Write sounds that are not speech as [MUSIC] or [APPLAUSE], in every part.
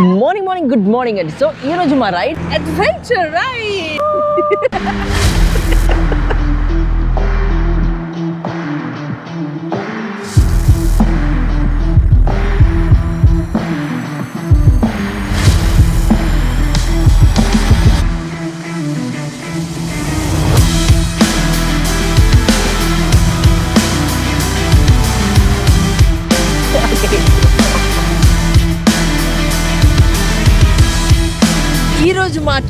Morning morning good morning అండి so ఈ రోజు మా రైడ్ అడ్వెంచర్ రైడ్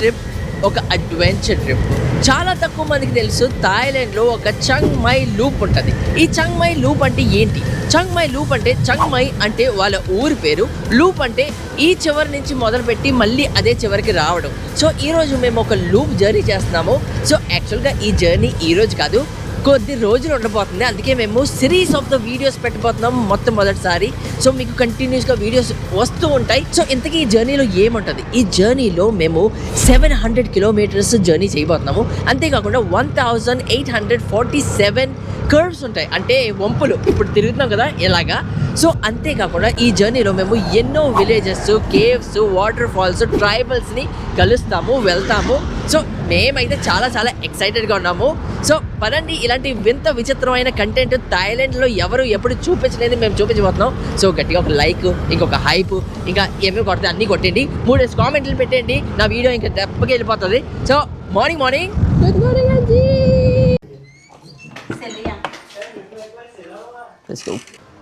ట్రిప్ ఒక అడ్వెంచర్ ట్రిప్. చాలా తక్కువ మందికి తెలుసు థాయిలాండ్లో ఒక చంగ్ మై లూప్ ఉంటుంది. ఈ చంగ్ మై లూప్ అంటే ఏంటి? చంగ్ మై లూప్ అంటే చంగ్ మై అంటే వాళ్ళ ఊరి పేరు. లూప్ అంటే ఈ చివరి నుంచి మొదలుపెట్టి మళ్ళీ అదే చివరికి రావడం. సో ఈ రోజు మేము ఒక లూప్ జర్నీ చేస్తున్నాము. సో యాక్చువల్గా ఈ జర్నీ ఈ రోజు కాదు. కొద్ది రోజులు ఉండబోతుంది. అందుకే మేము సిరీస్ ఆఫ్ ద వీడియోస్ పెట్టబోతున్నాం మొత్తం మొదటిసారి సో మీకు కంటిన్యూస్గా వీడియోస్ వస్తూ ఉంటాయి. సో ఇంతకీ ఈ జర్నీలో ఏముంటుంది? ఈ జర్నీలో మేము సెవెన్ హండ్రెడ్ కిలోమీటర్స్ జర్నీ చేయబోతున్నాము. అంతేకాకుండా one thousand eight hundred forty seven curves ఉంటాయి. అంటే వంపులు. ఇప్పుడు తిరుగుతున్నాం కదా ఇలాగా. సో అంతేకాకుండా ఈ జర్నీలో మేము ఎన్నో విలేజెస్ కేవ్స్ వాటర్ ఫాల్స్ ట్రైబల్స్ని కలుస్తాము వెళ్తాము. సో మేమైతే చాలా చాలా ఎక్సైటెడ్గా ఉన్నాము. సో పదండి ఇలాంటి వింత విచిత్రమైన కంటెంట్ థాయిలాండ్లో ఎవరు ఎప్పుడు చూపించలేదు మేము చూపించబోతున్నాం. సో గట్టిగా ఒక లైక్ ఇంకొక హైప్ ఇంకా ఏమేమి కొడితే అన్నీ కొట్టండి. మూడేసి కామెంట్లు పెట్టండి. నా వీడియో ఇంకా దెబ్బకి వెళ్ళిపోతుంది. So morning morning good morning అండి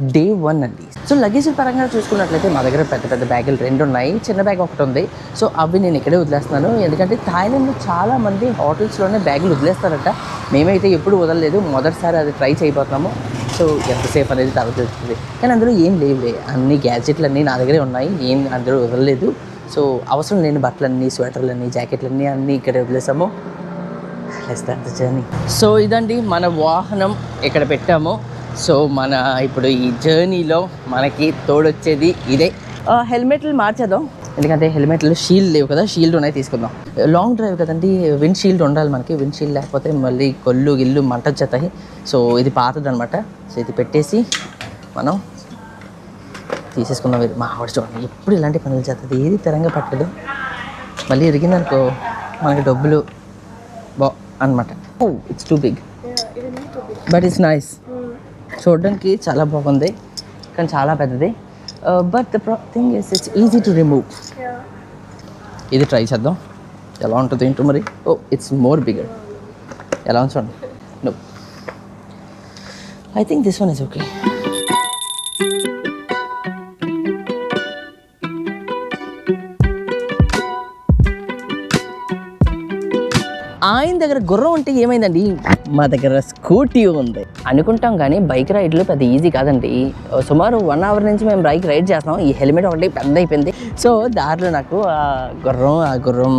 డే వన్ అండి సో లగేజ్ పరంగా చూసుకున్నట్లయితే మా దగ్గర పెద్ద పెద్ద బ్యాగులు రెండు ఉన్నాయి. చిన్న బ్యాగ్ ఒకటి ఉంది. సో అవి నేను ఇక్కడే వదిలేస్తున్నాను. ఎందుకంటే థాయిలాండ్లో చాలా మంది హోటల్స్లోనే బ్యాగులు వదిలేస్తారట. మేమైతే ఎప్పుడు వదలలేదు. మొదటిసారి అది ట్రై చేయబోతున్నాము. సో ఎంతసేపు అనేది తర్వాత తెలుస్తుంది. కానీ అందులో ఏం లేవులే. అన్ని గ్యాడ్జెట్లు అన్నీ నా దగ్గరే ఉన్నాయి. ఏం అందులో వదలలేదు. సో అవసరం లేని బట్టలన్నీ స్వెటర్లన్నీ జాకెట్లన్నీ అన్నీ ఇక్కడే వదిలేసాము. జర్నీ సో ఇదండి మన వాహనం. ఇక్కడ పెట్టాము. సో మన ఇప్పుడు ఈ జర్నీలో మనకి తోడొచ్చేది ఇదే. హెల్మెట్లు మార్చేద్దాం. ఎందుకంటే హెల్మెట్లు షీల్డ్ లేవు కదా షీల్డ్ ఉన్నాయి తీసుకుందాం. లాంగ్ డ్రైవ్ కదండి విండ్ షీల్డ్ ఉండాలి మనకి విండ్ షీల్డ్ లేకపోతే మళ్ళీ కొల్లు గిల్లు మంట వచ్చేస్తాయి. సో ఇది పాతది అనమాట సో ఇది పెట్టేసి మనం తీసేసుకుందాం. మా ఆవిడ చూడండి ఎప్పుడు ఇలాంటి పనులు చేస్తుంది? ఏది తెరంగా పట్టదు మళ్ళీ ఇరిగిందనుకో మనకి డబ్బులు బా అనమాట ఓ it's too big but it's nice చూడడానికి చాలా బాగుంది కానీ చాలా పెద్దది. But the thing is it's easy to remove ఇది ట్రై చేద్దాం. ఎలా ఉంటుంది ఏంటో మరి? ఓ ఇట్స్ మోర్ బిగర్ ఎలా ఉంది చూడండి I think this one is okay ఆయన దగ్గర గుర్రం ఉంటే ఏమైందండి? మా దగ్గర స్కూటీ ఉంది. అనుకుంటాం కానీ బైక్ రైడ్లు పెద్ద ఈజీ కాదండి. సుమారు వన్ అవర్ నుంచి మేము బైక్ రైడ్ చేస్తాం ఈ హెల్మెట్ ఒకటి పెద్ద అయిపోయింది. సో దారిలో నాకు ఆ గుర్రం ఆ గుర్రం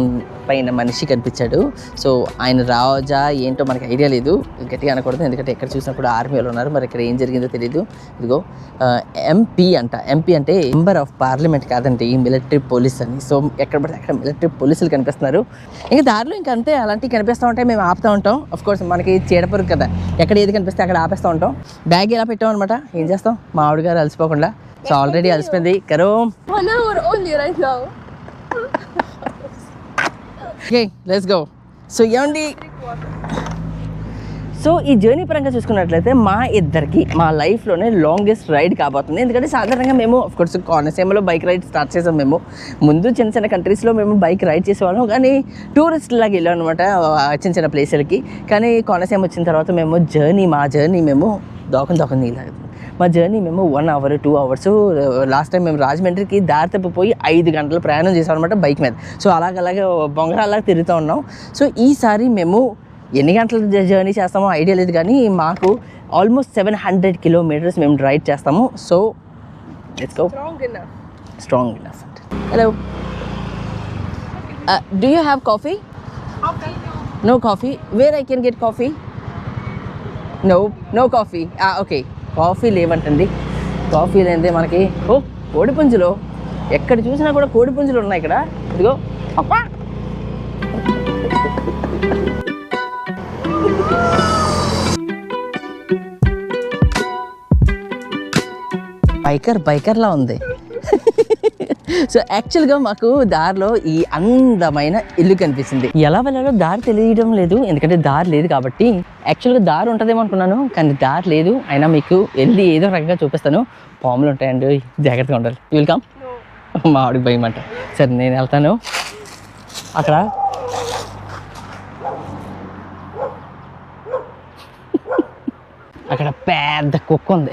పైన మనిషి కనిపించాడు. సో ఆయన రాజా ఏంటో మనకి ఐడియా లేదు. గట్టిగా అనకూడదు. ఎందుకంటే ఎక్కడ చూసినా కూడా ఆర్మీలో ఉన్నారు. మరి ఇక్కడ ఏం జరిగిందో తెలియదు ఇదిగో ఎంపీ అంట. ఎంపీ అంటే మెంబర్ ఆఫ్ పార్లమెంట్ కాదండి. మిలిటరీ పోలీస్ అని. సో ఎక్కడ పడితే అక్కడ మిలిటరీ పోలీసులు కనిపిస్తున్నారు. ఇంకా దారిలో ఇంకా అంతే అలాంటివి కనిపిస్తూ ఉంటాయి మేము ఆపుతూ ఉంటాం. అఫ్ కోర్స్ మనకి చీడపురుగు కదా. ఎక్కడ ఏది కనిపిస్తే అక్కడ ఆపేస్తూ ఉంటాం. బ్యాగ్ ఇలా పెట్టాం అనమాట ఏం చేస్తాం? మా ఆవిడ గారు అలసిపోకుండా. సో ఆల్రెడీ అలసిపోయింది. కరో. ఓకే లెట్స్ గో సో ఏమండి? సో ఈ జర్నీ పరంగా చూసుకున్నట్లయితే మా ఇద్దరికి మా లైఫ్లోనే లాంగెస్ట్ రైడ్ కాబోతుంది. ఎందుకంటే సాధారణంగా మేము కోర్స్ కోనసీమలో బైక్ రైడ్ స్టార్ట్ చేసాం మేము. ముందు చిన్న చిన్న కంట్రీస్లో మేము బైక్ రైడ్ చేసేవాళ్ళం. కానీ టూరిస్ట్ లాగా వెళ్ళాం అనమాట చిన్న చిన్న ప్లేసులకి కానీ కోనసీమ వచ్చిన తర్వాత మేము జర్నీ మా జర్నీ మేము దోకం దోకం నీళ్ళు మా జర్నీ మేము one hour two hours last time మేము రాజమండ్రికి దారి తప్పిపోయి ఐదు గంటల ప్రయాణం చేసాం అనమాట బైక్ మీద. సో అలాగలాగే బొంగరాలాగా తిరుగుతూ ఉన్నాం. సో ఈసారి మేము ఎన్ని గంటల జర్నీ చేస్తామో ఐడియా లేదు కానీ మాకు ఆల్మోస్ట్ సెవెన్ హండ్రెడ్ కిలోమీటర్స్ మేము డ్రైవ్ చేస్తాము. So let's go. Strong enough hello do you have coffee no coffee where I can get coffee no no coffee okay coffee లేవంటండి coffee లేనిదే మనకి ఓ కోడిపుంజులు ఎక్కడ చూసినా కూడా కోడిపుంజులు ఉన్నాయి ఇక్కడ. ఇదిగో అప్పా బైకర్ బైకర్లా ఉంది. సో యాక్చువల్గా మాకు దారిలో ఈ అందమైన ఇల్లు కనిపిస్తుంది. ఎలా వెళ్ళాలో దారి తెలియడం లేదు ఎందుకంటే దారి లేదు కాబట్టి. యాక్చువల్గా దారి ఉంటుందేమో అనుకున్నాను కానీ దారి లేదు. అయినా మీకు వెళ్ళి ఏదో రకంగా చూపిస్తాను. పాములు ఉంటాయండి జాగ్రత్తగా ఉండాలి. వెల్కమ్ మా ఆవిడకి భయం అంట. సరే నేను వెళ్తాను. అక్కడ. అక్కడ పెద్ద కుక్క ఉంది.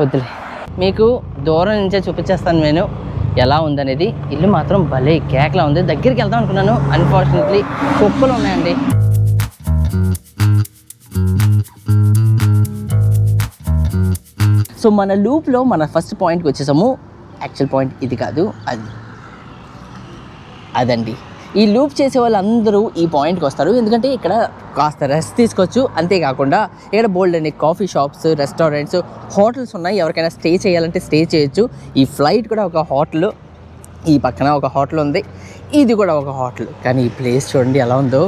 వద్దులే. మీకు దూరం నుంచే చూపించేస్తాను నేను ఎలా ఉందనేది? ఇల్లు మాత్రం భలే కేకలా ఉంది. దగ్గరికి వెళ్దాం అనుకున్నాను. అన్ఫార్చునేట్లీ కుప్పలు ఉన్నాయండి. సో మన లూప్లో మన ఫస్ట్ పాయింట్కి వచ్చేసాము. యాక్చువల్ పాయింట్ ఇది కాదు. అది. అదండి. ఈ లూప్ చేసే వాళ్ళందరూ ఈ పాయింట్కి వస్తారు. ఎందుకంటే ఇక్కడ కాస్త రెస్ట్ తీసుకోవచ్చు. అంతేకాకుండా ఇక్కడ బోల్డ్ అనే కాఫీ షాప్స్ రెస్టారెంట్స్ హోటల్స్ ఉన్నాయి. ఎవరికైనా స్టే చేయాలంటే స్టే చేయొచ్చు. ఈ ఫ్లైట్ కూడా ఒక హోటల్ ఈ పక్కన ఒక హోటల్ ఉంది. ఇది కూడా ఒక హోటల్ కానీ ఈ ప్లేస్ చూడండి ఎలా ఉందో.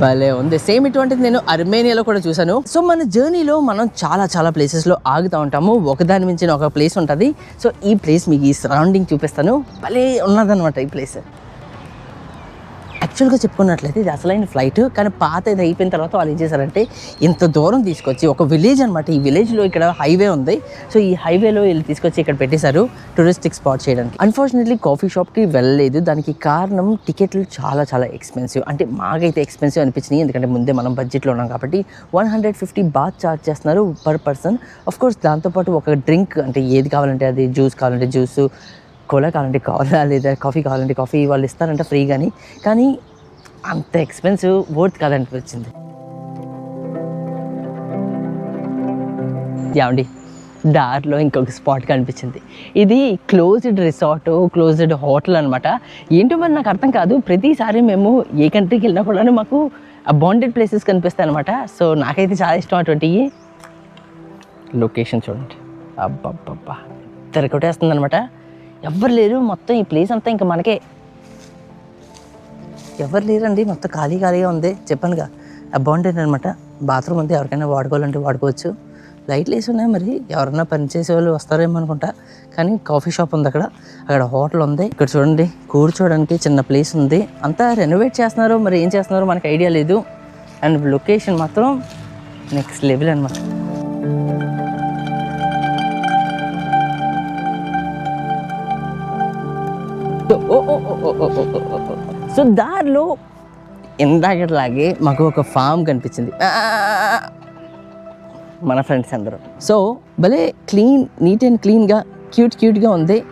భలే ఉంది. సేమ్ ఇటువంటిది నేను అర్మేనియాలో కూడా చూశాను. సో మన జర్నీలో మనం చాలా చాలా ప్లేసెస్లో ఆగుతూ ఉంటాము. ఒకదాని మించిన ఒక ప్లేస్ ఉంటుంది. సో ఈ ప్లేస్ మీకు ఈ సరౌండింగ్ చూపిస్తాను. భలే ఉన్నదన్నమాట ఈ ప్లేస్ యాక్చువల్గా చెప్పుకున్నట్లయితే ఇది అసలైన ఫ్లైట్. కానీ పాత ఇది అయిపోయిన తర్వాత వాళ్ళు ఏం చేశారంటే ఇంత దూరం తీసుకొచ్చి ఒక విలేజ్ అనమాట ఈ విలేజ్లో ఇక్కడ హైవే ఉంది. సో ఈ హైవేలో వీళ్ళు తీసుకొచ్చి ఇక్కడ పెట్టేశారు టూరిస్టిక్ స్పాట్ చేయడానికి. అన్ఫార్చునేట్లీ కాఫీ షాప్కి వెళ్ళలేదు. దానికి కారణం టికెట్లు చాలా చాలా ఎక్స్పెన్సివ్. అంటే మాకైతే ఎక్స్పెన్సివ్ అనిపించినాయి. ఎందుకంటే ముందే మనం బడ్జెట్లో ఉన్నాం కాబట్టి one hundred fifty baht charge చేస్తున్నారు పర్ పర్సన్. ఆఫ్ కోర్స్ దాంతోపాటు ఒక డ్రింక్ అంటే ఏది కావాలంటే అది జ్యూస్ కావాలంటే జ్యూస్ కోలా కావాలంటే కోలా లేదా కాఫీ కావాలంటే కాఫీ వాళ్ళు ఇస్తారంట ఫ్రీ కానీ కానీ అంత ఎక్స్పెన్సివ్ వర్త్ కాదనిపించింది. ఏమండి? దారిలో ఇంకొక స్పాట్ కనిపించింది. ఇది క్లోజ్డ్ రిసార్ట్ క్లోజ్డ్ హోటల్ అనమాట ఏంటో మరి నాకు అర్థం కాదు. ప్రతిసారి మేము ఏ కంట్రీకి వెళ్ళినా కూడా మాకు బాండెడ్ ప్లేసెస్ కనిపిస్తాయి అనమాట సో నాకైతే చాలా ఇష్టం అటువంటివి. లొకేషన్ చూడండి. అబ్బబ్బబ్బా. తెరకొట్టేస్తుంది అనమాట ఎవ్వరు లేరు. మొత్తం ఈ ప్లేస్ అంతా ఇంకా మనకే. ఎవరు లేరండి. మొత్తం ఖాళీ ఖాళీగా ఉంది. చెప్పానుగా. బాగుంటుంది అనమాట బాత్రూమ్ ఉంది. ఎవరికైనా వాడుకోవాలంటే వాడుకోవచ్చు. లైట్లు వేసి ఉన్నాయి మరి. ఎవరైనా పనిచేసే వాళ్ళు వస్తారేమో అనుకుంటా. కానీ కాఫీ షాప్ ఉంది అక్కడ. అక్కడ హోటల్ ఉంది. ఇక్కడ చూడండి. కూర్చోవడానికి చిన్న ప్లేస్ ఉంది. అంతా రెనోవేట్ చేస్తున్నారు. మరి ఏం చేస్తున్నారో? మనకి ఐడియా లేదు. అండ్ లొకేషన్ మాత్రం నెక్స్ట్ లెవెల్ అనమాట సో దారిలో ఇందాకట్లాగే మాకు ఒక ఫామ్ కనిపించింది. మన ఫ్రెండ్స్ అందరూ. సో భలే క్లీన్ నీట్ అండ్ క్లీన్గా క్యూట్ క్యూట్గా ఉంది.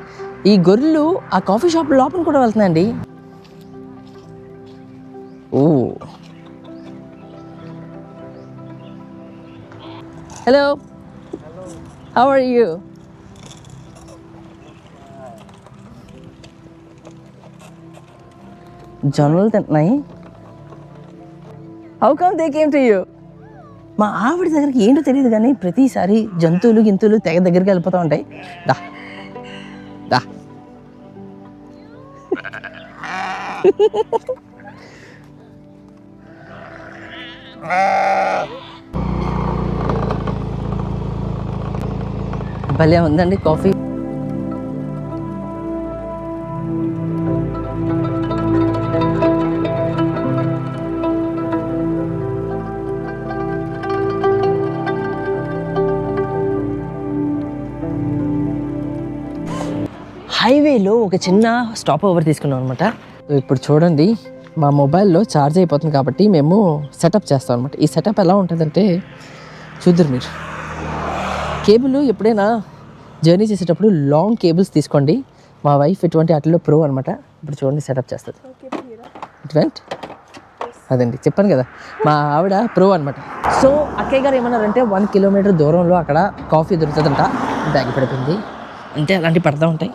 ఈ గొర్రెలు ఆ కాఫీ షాప్ లోపల కూడా వెళ్తున్నాయండి. ఓ. హలో హౌ ఆర్ యూ జొన్నలు తింటున్నాయి. How come they came to you మా ఆవిడ దగ్గరికి ఏంటో తెలియదు కానీ ప్రతిసారి జంతువులు గింతువులు తెగ దగ్గరికి వెళ్ళిపోతూ ఉంటాయి. దా. దా. భలే ఉందండి కాఫీ. హైవేలో ఒక చిన్న స్టాప్ ఓవర్ తీసుకున్నాం అనమాట ఇప్పుడు చూడండి మా మొబైల్లో ఛార్జ్ అయిపోతుంది కాబట్టి మేము సెటప్ చేస్తాం అనమాట ఈ సెటప్ ఎలా ఉంటుందంటే చూద్దరు మీరు. కేబుల్ ఎప్పుడైనా జర్నీ చేసేటప్పుడు లాంగ్ కేబుల్స్ తీసుకోండి. మా వైఫ్ ఇటువంటి వాటిలో ప్రో అనమాట ఇప్పుడు చూడండి సెటప్ చేస్తుంది. ఇటువంటి అదండి చెప్పాను కదా. మా ఆవిడ ప్రో అనమాట సో అక్కయ్య గారు ఏమన్నారంటే వన్ కిలోమీటర్ దూరంలో అక్కడ కాఫీ దొరుకుతుందంట. బ్యాగ్ పడిపోయింది. అంటే అలాంటివి పడతా ఉంటాయి.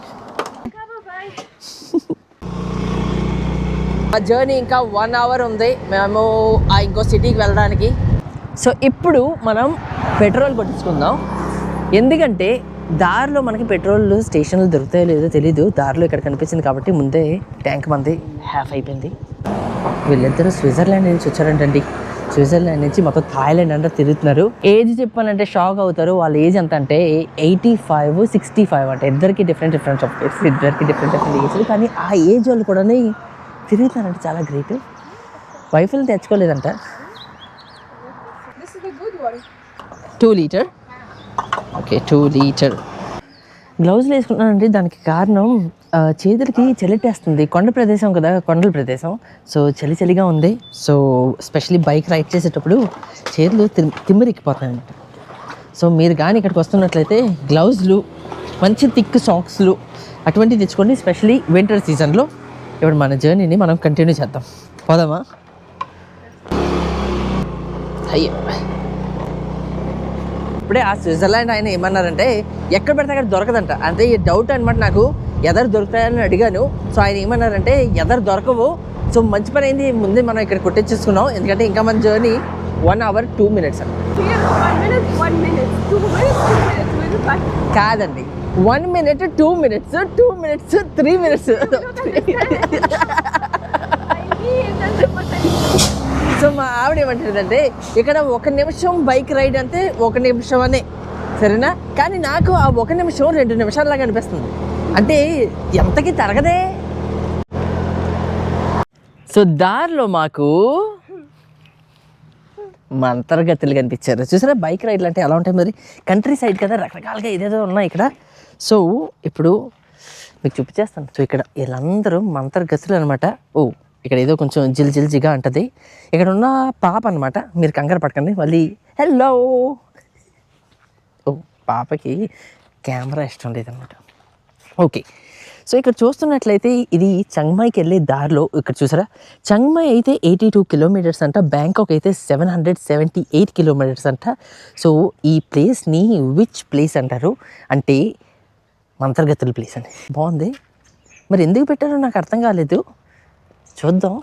ఆ జర్నీ ఇంకా వన్ అవర్ ఉంది. మేము ఆ ఇంకో సిటీకి వెళ్ళడానికి. సో ఇప్పుడు మనం పెట్రోల్ కొట్టించుకుందాం. ఎందుకంటే దారిలో మనకి పెట్రోల్ స్టేషన్లు దొరుకుతాయో లేదో తెలీదు. దారిలో ఇక్కడ కనిపించింది కాబట్టి ముందే ట్యాంక్ మంది హ్యాఫ్ అయిపోయింది. వీళ్ళిద్దరూ స్విట్జర్లాండ్ నుంచి వచ్చారంటండి. స్విట్జర్లాండ్ నుంచి మొత్తం థాయిలాండ్ అంతా తిరుగుతున్నారు. ఏజ్ చెప్పానంటే షాక్ అవుతారు. వాళ్ళ ఏజ్ ఎంత అంటే ఎయిటీ ఫైవ్ సిక్స్టీ ఫైవ్ అంటే. ఇద్దరికి డిఫరెంట్ డిఫరెంట్ ఆఫ్ ఇద్దరికి డిఫరెంట్ డిఫరెంట్ ఏజ్ కానీ ఆ ఏజ్ వాళ్ళు కూడా తిరుగుతారంటే చాలా గ్రేట్. వైఫ్లు తెచ్చుకోలేదంట. Two litre okay two litre గ్లౌజులు వేసుకున్నానంటే దానికి కారణం చేతులకి చలిటేస్తుంది కొండ ప్రదేశం కదా కొండల ప్రదేశం. సో చలి చలిగా ఉంది. సో స్పెషలీ బైక్ రైడ్ చేసేటప్పుడు చేతులు తిమ్ తిమ్మిరెక్కిపోతాయి అనమాట సో మీరు కానీ ఇక్కడికి వస్తున్నట్లయితే గ్లౌజులు మంచి థిక్ సాక్స్లు అటువంటివి తెచ్చుకోండి స్పెషలీ వింటర్ సీజన్లో ఇప్పుడు మన జర్నీని మనం కంటిన్యూ చేద్దాం. పోదామా? అయ్యో. ఇప్పుడే ఆ స్విట్జర్లాండ్ ఆయన ఏమన్నారంటే ఎక్కడ పెడితే అక్కడ దొరకదంట. అంటే ఈ డౌట్ అనమాట నాకు ఎదరు దొరుకుతాయని అడిగాను. సో ఆయన ఏమన్నారంటే ఎదరు దొరకవు. సో మంచి పని అయింది ముందే మనం ఇక్కడ కొట్టించేసుకున్నాం ఎందుకంటే ఇంకా మన journey one hour two minutes అండి. కాదండి. One minute two minutes two minutes three minutes so మా ఆవిడ ఏమంటుందంటే ఇక్కడ ఒక నిమిషం బైక్ రైడ్ అంటే ఒక నిమిషం అనే సరేనా? కానీ నాకు ఆ ఒక నిమిషం రెండు నిమిషాలలాగా అనిపిస్తుంది. అంటే ఎంతకి తరగదే? సో దారిలో మాకు మంతర్గతులు కనిపించారు. చూసారా? బైక్ రైడ్లు అంటే ఎలా ఉంటాయి మరి? కంట్రీ సైడ్ కదా రకరకాలుగా ఏదేదో ఉన్నాయి ఇక్కడ. సో ఇప్పుడు మీకు చూపించేస్తాను. సో ఇక్కడ వీళ్ళందరూ మంత్రగతులు అనమాట ఓ ఇక్కడ ఏదో కొంచెం జిల్ జిల్ జిగా ఇక్కడ ఉన్న పాప అనమాట మీరు కంగారు పడకండి మళ్ళీ హలో. ఓ పాపకి కెమెరా ఇష్టం లేదనమాట ఓకే. సో ఇక్కడ చూస్తున్నట్లయితే ఇది చంగ్మాయికి వెళ్ళే దారిలో ఇక్కడ చూసారా? చంగ్మాయి అయితే ఎయిటీ టూ కిలోమీటర్స్ అంట బ్యాంకాక్ అయితే seven hundred seventy eight kilometres అంట. సో ఈ ప్లేస్ని విచ్ ప్లేస్ అంటారు? అంటే మంత్రగతుల ప్లేస్ అండి. బాగుంది. మరి ఎందుకు పెట్టారో నాకు అర్థం కాలేదు. చూద్దాం.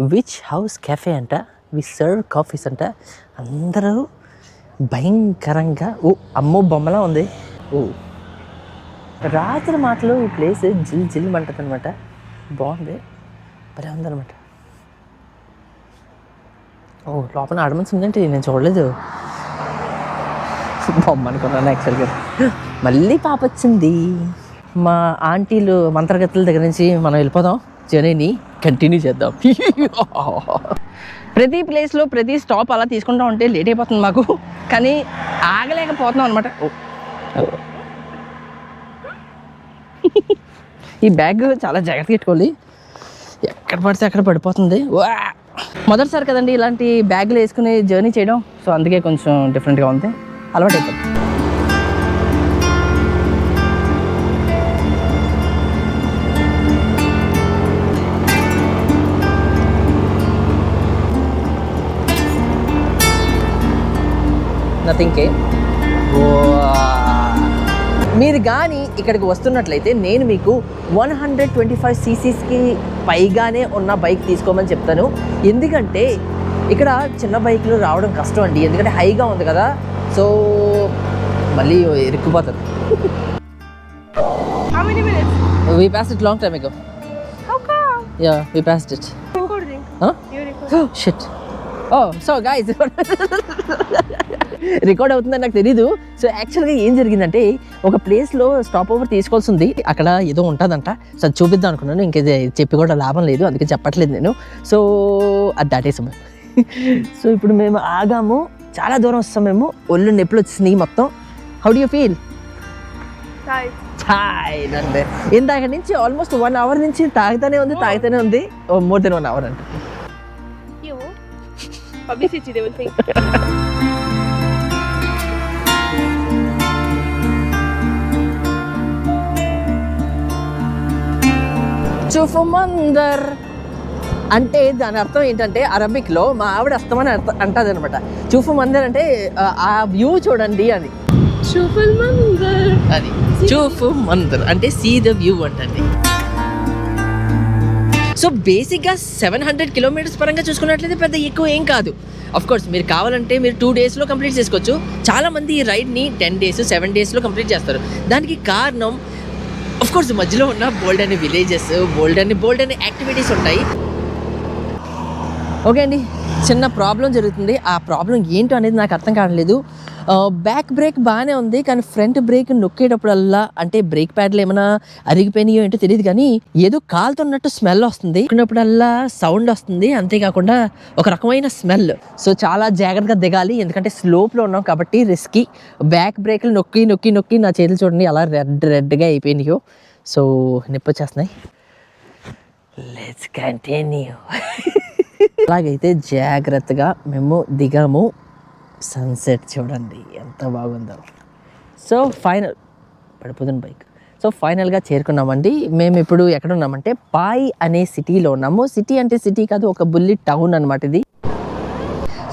విచ్ హౌస్ కెఫే అంట? వి సర్వ్ కాఫీస్ అంట. అందరూ భయంకరంగా ఓ అమ్మో బొమ్మలా ఉంది. ఓ. రాత్రి మాటలు ఈ ప్లేస్ జిల్ జిల్ అంటది అనమాట బాగుంది. భలే ఉందన్నమాట. ఓ లోపల ఆడమన్స్ ఉందంటే నేను చూడలేదు. బొమ్మ అనుకున్నాను యాక్చువల్గా మళ్ళీ పాప వచ్చింది. మా ఆంటీలు మంత్రగతుల దగ్గర నుంచి మనం వెళ్ళిపోదాం. జర్నీని కంటిన్యూ చేద్దాం. [LAUGHS] ప్రతి ప్లేస్లో ప్రతి స్టాప్ అలా తీసుకుంటా ఉంటే లేట్ అయిపోతుంది మాకు. కానీ ఆగలేకపోతున్నాం అనమాట ఈ బ్యాగ్ చాలా జాగ్రత్త పెట్టుకోవాలి. ఎక్కడ పడితే అక్కడ పడిపోతుంది! మొదటిసారి కదండి ఇలాంటి బ్యాగులు వేసుకుని జర్నీ చేయడం. సో అందుకే కొంచెం డిఫరెంట్గా ఉంది. అలవాటు అయిపోతుంది నథింగ్ కే మీరు కానీ ఇక్కడికి వస్తున్నట్లయితే నేను మీకు వన్ హండ్రెడ్ ట్వంటీ ఫైవ్ సీసీస్కి పైగానే ఉన్న బైక్ తీసుకోమని చెప్తాను. ఎందుకంటే ఇక్కడ చిన్న బైక్లు రావడం కష్టం అండి. ఎందుకంటే హైగా ఉంది కదా. సో మళ్ళీ ఇరుక్కుపోతుంది? We pass it long time come? Yeah we pass it. Shit oh so guys record [LAUGHS] అవుతుందని నాకు తెలీదు. సో యాక్చువల్గా ఏం జరిగిందంటే ఒక ప్లేస్లో స్టాప్ ఓవర్ తీసుకోవాల్సి ఉంది. అక్కడ ఏదో ఉంటుందంట. సో అది చూపిద్దాం అనుకున్నాను. ఇంకేది చెప్పి కూడా లాభం లేదు. అందుకే చెప్పట్లేదు నేను. సో అది దాటేసాము. [LAUGHS] సో ఇప్పుడు మేము ఆగాము. చాలా దూరం వస్తాం మేము. ఒళ్ళు నొప్పులు వచ్చినాయి మొత్తం. How do you feel. ఛాయ్ అంటే ఇందాక నుంచి ఆల్మోస్ట్ వన్ అవర్ నుంచి తాగుతానే ఉంది తాగుతానే ఉంది. మోర్ దెన్ వన్ అవర్ అంటే. Publicity, they would think. చుఫమందర్ అంటే దాని అర్థం ఏంటంటే అరబిక్లో మా ఆవిడ అస్తమని అంటది అనమాట చూఫు మందర్ అంటే ఆ వ్యూ చూడండి అని. చూఫు మందర్ అది. చూఫు మందర్ అంటే సీ ద వ్యూ అంటండి. సో బేసిక్గా సెవెన్ హండ్రెడ్ కిలోమీటర్స్ పరంగా చూసుకున్నట్లయితే పెద్ద ఎక్కువ ఏం కాదు. అఫ్ కోర్స్ మీరు కావాలంటే మీరు టూ డేస్లో కంప్లీట్ చేసుకోవచ్చు. చాలామంది ఈ రైడ్ని టెన్ డేస్ సెవెన్ డేస్లో కంప్లీట్ చేస్తారు. దానికి కారణం అఫ్ కోర్స్ మధ్యలో ఉన్న బోల్డ్ అనే విలేజెస్ బోల్డ్ అనే బోల్డ్ అనే యాక్టివిటీస్ ఉంటాయి. ఓకే అండి చిన్న ప్రాబ్లం జరుగుతుంది. ఆ ప్రాబ్లం ఏంటో అనేది నాకు అర్థం కావట్లేదు. బ్యాక్ బ్రేక్ బాగానే ఉంది కానీ ఫ్రంట్ బ్రేక్ నొక్కేటప్పుడల్లా అంటే బ్రేక్ ప్యాడ్లు ఏమైనా అరిగిపోయినాయో ఏంటో తెలియదు కానీ ఏదో కాలుతున్నట్టు స్మెల్ వస్తుంది. నొక్కినప్పుడల్లా సౌండ్ వస్తుంది అంతేకాకుండా ఒక రకమైన స్మెల్ సో చాలా జాగ్రత్తగా దిగాలి ఎందుకంటే స్లోప్లో ఉన్నాం కాబట్టి రిస్కీ బ్యాక్ బ్రేక్లు నొక్కి నొక్కి నొక్కి నా చేతులు చూడండి అలా రెడ్ రెడ్గా అయిపోయినాయో. సో నొప్పి వచ్చేస్తున్నాయి. లెట్స్ కంటిన్యూ [LAUGHS] అలాగైతే జాగ్రత్తగా మేము దిగాము. సన్సెట్ చూడండి ఎంత బాగుందో. సో ఫైనల్ పడిపోతుంది బైక్ సో ఫైనల్గా చేరుకున్నామండి. మేము ఇప్పుడు ఎక్కడ ఉన్నామంటే పాయ్ అనే సిటీలో ఉన్నాము. సిటీ అంటే సిటీ కాదు ఒక బుల్లి టౌన్ అనమాట ఇది.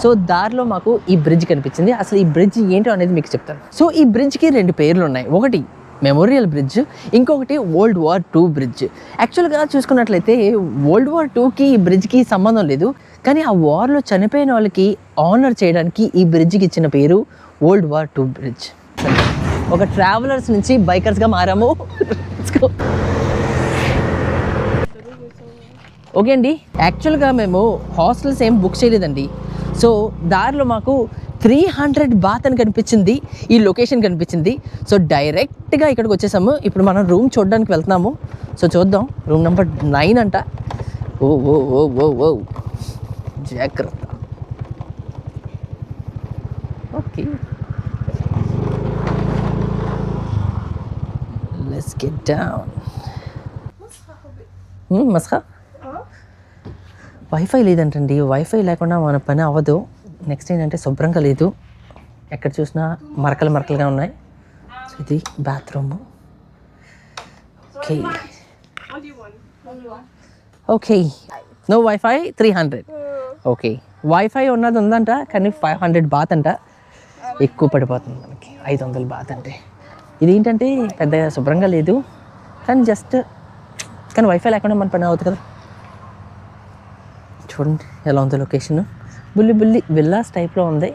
సో దారిలో మాకు ఈ బ్రిడ్జ్ కనిపించింది. అసలు ఈ బ్రిడ్జ్ ఏంటో అనేది మీకు చెప్తాను. సో ఈ బ్రిడ్జ్కి రెండు పేర్లు ఉన్నాయి. ఒకటి మెమోరియల్ బ్రిడ్జ్ ఇంకొకటి వరల్డ్ వార్ టూ బ్రిడ్జ్ యాక్చువల్గా చూసుకున్నట్లయితే వరల్డ్ వార్ టూకి ఈ బ్రిడ్జ్కి సంబంధం లేదు. కానీ ఆ వార్లో చనిపోయిన వాళ్ళకి ఆనర్ చేయడానికి ఈ బ్రిడ్జ్కి ఇచ్చిన పేరు ఓల్డ్ వార్ టూ బ్రిడ్జ్ ఒక ట్రావెలర్స్ నుంచి బైకర్స్గా మారాము. ఓకే అండి. యాక్చువల్గా మేము హాస్టల్స్ ఏం బుక్ చేయలేదండి. సో దారిలో మాకు త్రీ హండ్రెడ్ బాత్ అని కనిపించింది. ఈ లొకేషన్ కనిపించింది. సో డైరెక్ట్గా ఇక్కడికి వచ్చేసాము. ఇప్పుడు మనం రూమ్ చూడడానికి వెళ్తున్నాము. సో చూద్దాం. రూమ్ నెంబర్ నైన్ అంట. ఓ ఓ ఓ ఓ ఓ జాగ్రత్త. ఓకే. లెట్స్ గెట్ డౌన్ మస్కా? వైఫై లేదంటండి. వైఫై లేకుండా మన పని అవ్వదు. నెక్స్ట్ ఏంటంటే శుభ్రంగా లేదు. ఎక్కడ చూసినా మరకలు మరకలుగా ఉన్నాయి. సో ఇది bathroom okay? Okay no wifi three hundred okay. Wifi ఉన్నది ఉందంట కానీ ఫైవ్ హండ్రెడ్ బాత్ అంట. ఎక్కువ పడిపోతుంది మనకి. ఐదు వందలు బాత్ అంటే. ఇది ఏంటంటే పెద్దగా శుభ్రంగా లేదు. కానీ జస్ట్ కానీ వైఫై లేకుండా మన పని అవుతుంది కదా. చూడండి ఎలా ఉందో లొకేషన్ బుల్లి బుల్లి విల్లాస్ టైప్లో ఉంది.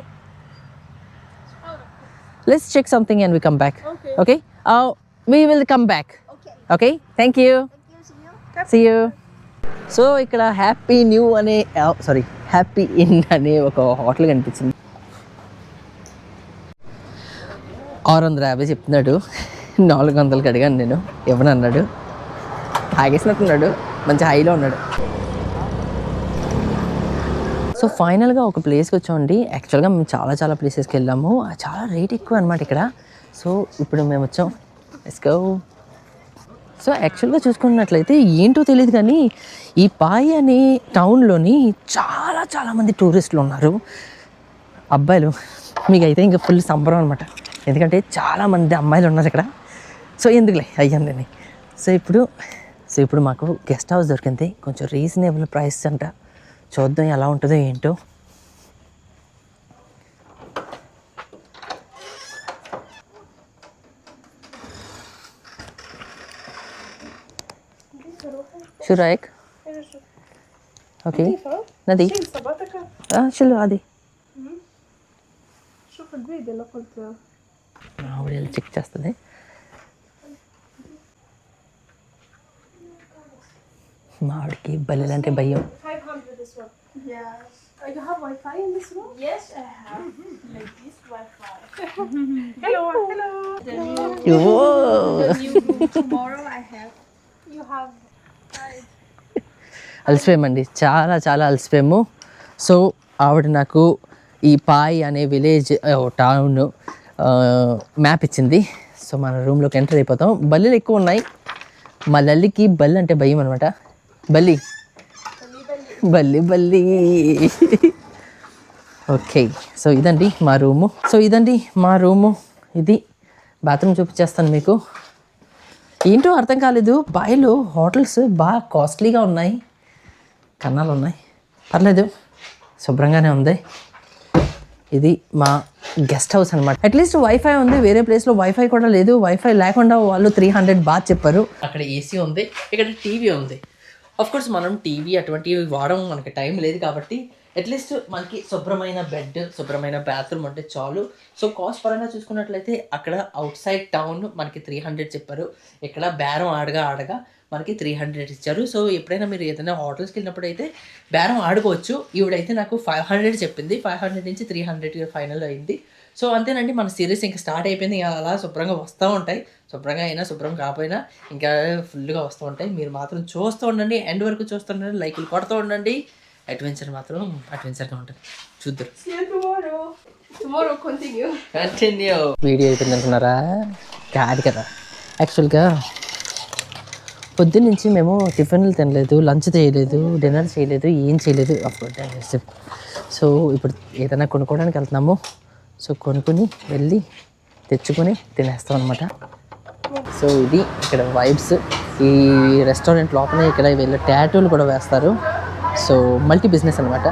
Let's check something and we come back okay we will come back okay thank you see you so ఇక్కడ హ్యాపీ న్యూ అనే సారీ హ్యాపీ ఇన్ అనే ఒక హోటల్ కనిపించింది. ఆరు వందల యాభై చెప్తున్నాడు. నాలుగు వందలకి అడిగాను నేను. ఇవ్వనన్నాడు ఆగేసినట్టున్నాడు. మంచి హైలో ఉన్నాడు. సో ఫైనల్గా ఒక ప్లేస్కి వచ్చామండి. యాక్చువల్గా మేము చాలా చాలా ప్లేసెస్కి వెళ్ళాము. చాలా రేట్ ఎక్కువ అనమాట ఇక్కడ. సో ఇప్పుడు మేము వచ్చాం. ఎస్కో సో యాక్చువల్గా చూసుకున్నట్లయితే ఏంటో తెలియదు కానీ ఈ పాయి అనే టౌన్లోని చాలా చాలామంది టూరిస్టులు ఉన్నారు. అబ్బాయిలు మీకైతే ఇంకా ఫుల్ సంబరం అనమాట ఎందుకంటే చాలామంది అమ్మాయిలు ఉన్నారు ఇక్కడ. సో ఎందుకులే అయ్యాను సో ఇప్పుడు సో ఇప్పుడు మాకు గెస్ట్ హౌస్ దొరికింది. కొంచెం రీజనబుల్ ప్రైస్ అంట. చూద్దాం ఎలా ఉంటుందో ఏంటో. షురాయక్ ఓకే నది صباتك షులు అది شوف الفيديو اللي قلت ఆవిడ వెళ్ళి చెక్ చేస్తుంది మా ఆవిడకి బల్లెలు అంటే భయం 500 this one. Yes. Uh, you have Wi-Fi in this room? Yes, I have. Like this Wi-Fi. hello, hello. Oh Tomorrow I have. You have. అలసిపోయామండి. చాలా చాలా అలసిపోయాము. సో ఆవిడ నాకు ఈ పాయ్ అనే విలేజ్ టౌన్ మ్యాప్ ఇచ్చింది. సో మన రూమ్లోకి ఎంటర్ అయిపోతాం. బల్లీలు ఎక్కువ ఉన్నాయి. మా లల్లికి బల్లి అంటే భయం అనమాట బల్లి. బల్లి బల్లి. ఓకే. సో ఇదండి మా రూము. సో ఇదండి మా రూము. ఇది బాత్రూమ్ చూపించేస్తాను మీకు. ఏంటో అర్థం కాలేదు. బాయిలో హోటల్స్ బాగా కాస్ట్లీగా ఉన్నాయి. కన్నాలు ఉన్నాయి. పర్లేదు. శుభ్రంగానే ఉంది. ఇది మా గెస్ట్ హౌస్ అనమాట అట్లీస్ట్ వైఫై ఉంది. వేరే ప్లేస్లో వైఫై కూడా లేదు. వైఫై లేకుండా వాళ్ళు త్రీ హండ్రెడ్ బాత్ చెప్పారు. అక్కడ ఏసీ ఉంది. ఇక్కడ టీవీ ఉంది. అఫ్ కోర్స్ మనం టీవీ అటువంటివి వాడడం మనకి టైం లేదు కాబట్టి అట్లీస్ట్ మనకి శుభ్రమైన బెడ్ శుభ్రమైన బాత్రూమ్ ఉంటే చాలు. సో కాస్ట్ పరంగా చూసుకున్నట్లయితే అక్కడ అవుట్ సైడ్ టౌన్ మనకి త్రీ హండ్రెడ్ చెప్పారు. ఇక్కడ బేరం ఆడగా ఆడగా మనకి త్రీ హండ్రెడ్ ఇచ్చారు. సో ఎప్పుడైనా మీరు ఏదైనా హోటల్స్కి వెళ్ళినప్పుడు అయితే బేరం ఆడుకోవచ్చు. ఈవిడైతే నాకు ఫైవ్ హండ్రెడ్ చెప్పింది. ఫైవ్ హండ్రెడ్ నుంచి త్రీ హండ్రెడ్ ఫైనల్ అయింది. సో అంతేనండి. మన సిరీస్ ఇంకా స్టార్ట్ అయిపోయింది. ఇంకా అలా శుభ్రంగా వస్తూ ఉంటాయి. శుభ్రంగా అయినా శుభ్రం కాకపోయినా ఇంకా ఫుల్గా వస్తూ ఉంటాయి. మీరు మాత్రం చూస్తూ ఉండండి. ఎండ్ వరకు చూస్తూ ఉండండి. లైకులు కొడుతూ ఉండండి. అడ్వెంచర్ మాత్రం అడ్వెంచర్గా ఉంటుంది. చూద్దరు. కంటిన్యూ వీడియో అయిపోయింది అనుకున్నారా? కాదు కదా. యాక్చువల్గా పొద్దున్నుంచి మేము టిఫిన్లు తినలేదు లంచ్ చేయలేదు డిన్నర్ చేయలేదు ఏం చేయలేదు. అప్పుడు సో ఇప్పుడు ఏదైనా కొనుక్కోవడానికి వెళ్తున్నాము. సో కొనుక్కొని వెళ్ళి తెచ్చుకొని తినేస్తాం అనమాట సో ఇది ఇక్కడ వైబ్స్ ఈ రెస్టారెంట్ లోపలే ఇక్కడ వీళ్ళు ట్యాటూలు కూడా వేస్తారు. సో మల్టీ బిజినెస్ అనమాట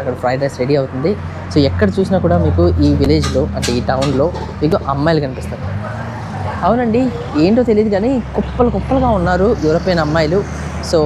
అక్కడ ఫ్రైడ్ రైస్ రెడీ అవుతుంది. సో ఎక్కడ చూసినా కూడా మీకు ఈ విలేజ్లో అంటే ఈ టౌన్లో మీకు అమ్మాయిలు కనిపిస్తారు. అవునండి ఏంటో తెలియదు కానీ కుప్పలు కుప్పలుగా ఉన్నారు యూరోపియన్ అమ్మాయిలు. సో